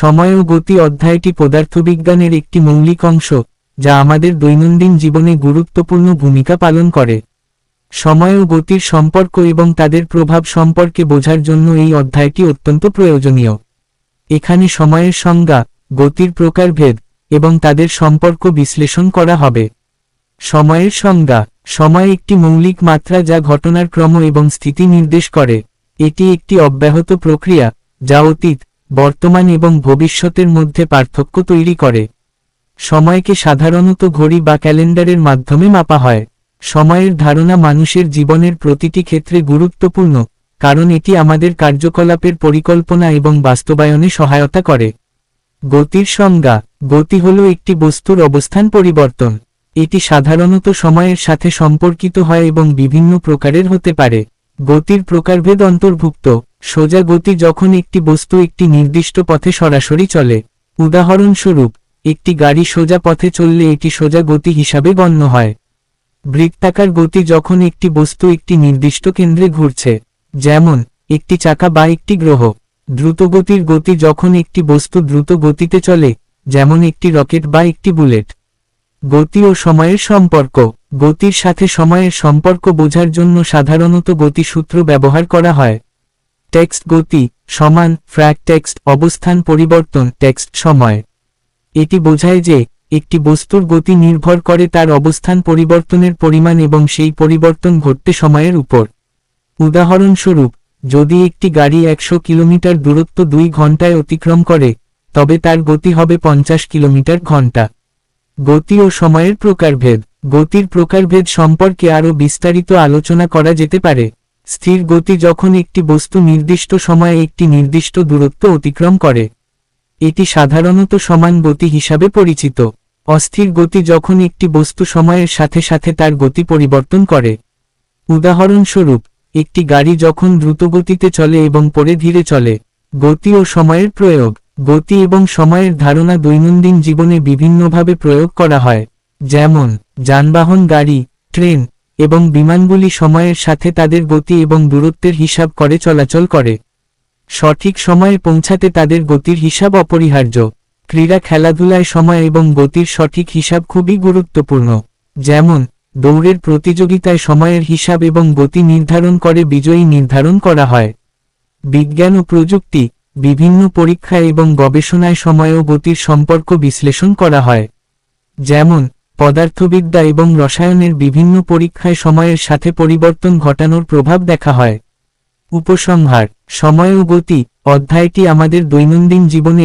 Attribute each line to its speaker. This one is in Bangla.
Speaker 1: সময় ও গতি অধ্যায়টি পদার্থবিজ্ঞানের একটি মৌলিক অংশ, যা আমাদের দৈনন্দিন জীবনে গুরুত্বপূর্ণ ভূমিকা পালন করে। সময় ও গতির সম্পর্ক এবং তাদের প্রভাব সম্পর্কে বোঝার জন্য এই অধ্যায়টি অত্যন্ত প্রয়োজনীয়। এখানে সময়ের সংজ্ঞা, গতির প্রকারভেদ এবং তাদের সম্পর্ক বিশ্লেষণ করা হবে। সময়ের সংজ্ঞা, সময় একটি মৌলিক মাত্রা যা ঘটনার ক্রম এবং স্থিতি নির্দেশ করে। এটি একটি অব্যাহত প্রক্রিয়া, যা অতীত বর্তমান এবং ভবিষ্যতের মধ্যে পার্থক্য তৈরি করে। সময়কে সাধারণত ঘড়ি বা ক্যালেন্ডারের মাধ্যমে মাপা হয়। সময়ের ধারণা মানুষের জীবনের প্রতিটি ক্ষেত্রে গুরুত্বপূর্ণ, কারণ এটি আমাদের কার্যকলাপের পরিকল্পনা এবং বাস্তবায়নে সহায়তা করে। গতির সংজ্ঞা, গতি হল একটি বস্তুর অবস্থান পরিবর্তন। এটি সাধারণত সময়ের সাথে সম্পর্কিত হয় এবং বিভিন্ন প্রকারের হতে পারে। গতির প্রকারভেদ অন্তর্ভুক্ত। সোজা গতি যখন একটি বস্তু একটি নির্দিষ্ট পথে সরাসরি চলে। উদাহরণস্বরূপ, একটি গাড়ি সোজা পথে চললে এটি সোজা গতি হিসাবে গণ্য হয়। বৃত্তাকার গতি যখন একটি বস্তু একটি নির্দিষ্ট কেন্দ্রে ঘুরছে, যেমন, একটি চাকা বা একটি গ্রহ। দ্রুতগতির গতি যখন একটি বস্তু দ্রুত গতিতে চলে, যেমন একটি রকেট বা একটি বুলেট। গতি ও সময়ের সম্পর্ক। গতির সাথে সময়ের সম্পর্ক বোঝার জন্য সাধারণত গতিসূত্র ব্যবহার করা হয়। টেক্সট গতি, সমান ফ্র্যাক টেক্সট, অবস্থান পরিবর্তন, টেক্সট সময়। এটি বোঝায় যে, একটি বস্তুর গতি নির্ভর করে তার অবস্থান পরিবর্তনের পরিমাণ এবং সেই পরিবর্তন ঘটতে সময়ের উপর। উদাহরণস্বরূপ, যদি একটি গাড়ি একশো কিলোমিটার দূরত্ব দুই ঘন্টায় অতিক্রম করে, তবে তার গতি হবে পঞ্চাশ কিলোমিটার ঘণ্টা গতি ও সময়ের প্রকারভেদ। গতির প্রকারভেদ সম্পর্কে আরও বিস্তারিত আলোচনা করা যেতে পারে। স্থির গতি যখন একটি বস্তু নির্দিষ্ট সময়ে একটি নির্দিষ্ট দূরত্ব অতিক্রম করে, এটি সাধারণত সমান গতি হিসাবে পরিচিত। অস্থির গতি যখন একটি বস্তু সময়ের সাথে সাথে তার গতি পরিবর্তন করে। উদাহরণস্বরূপ, একটি গাড়ি যখন দ্রুতগতিতে চলে এবং পরে ধীরে চলে, গতি ও সময়ের প্রয়োগ, গতি এবং সময়ের ধারণা দৈনন্দিন জীবনে বিভিন্নভাবে প্রয়োগ করা হয়। যেমন, যানবাহন, গাড়ি, ট্রেন এবং বিমানগুলি সময়ের সাথে তাদের গতি এবং দূরত্বের হিসাব করে চলাচল করে। সঠিক সময়ে পৌঁছাতে তাদের গতির হিসাব অপরিহার্য। ক্রীড়া খেলাধুলায় সময় এবং গতির সঠিক হিসাব খুবই গুরুত্বপূর্ণ। যেমন, দৌড়ের প্রতিযোগিতায় সময়ের হিসাব এবং গতি নির্ধারণ করে বিজয়ী নির্ধারণ করা হয়। বিজ্ঞান ও প্রযুক্তি, বিভিন্ন পরীক্ষা এবং গবেষণায় সময় ও গতির সম্পর্ক বিশ্লেষণ করা হয়। যেমন পদার্থবিদ্যা এবং রসায়নের বিভিন্ন পরীক্ষায় সময়ের সাথে পরিবর্তন ঘটানোর প্রভাব দেখা হয়। উপসংহার, সময় ও গতি, অধ্যায়টি আমাদের দৈনন্দিন জীবনে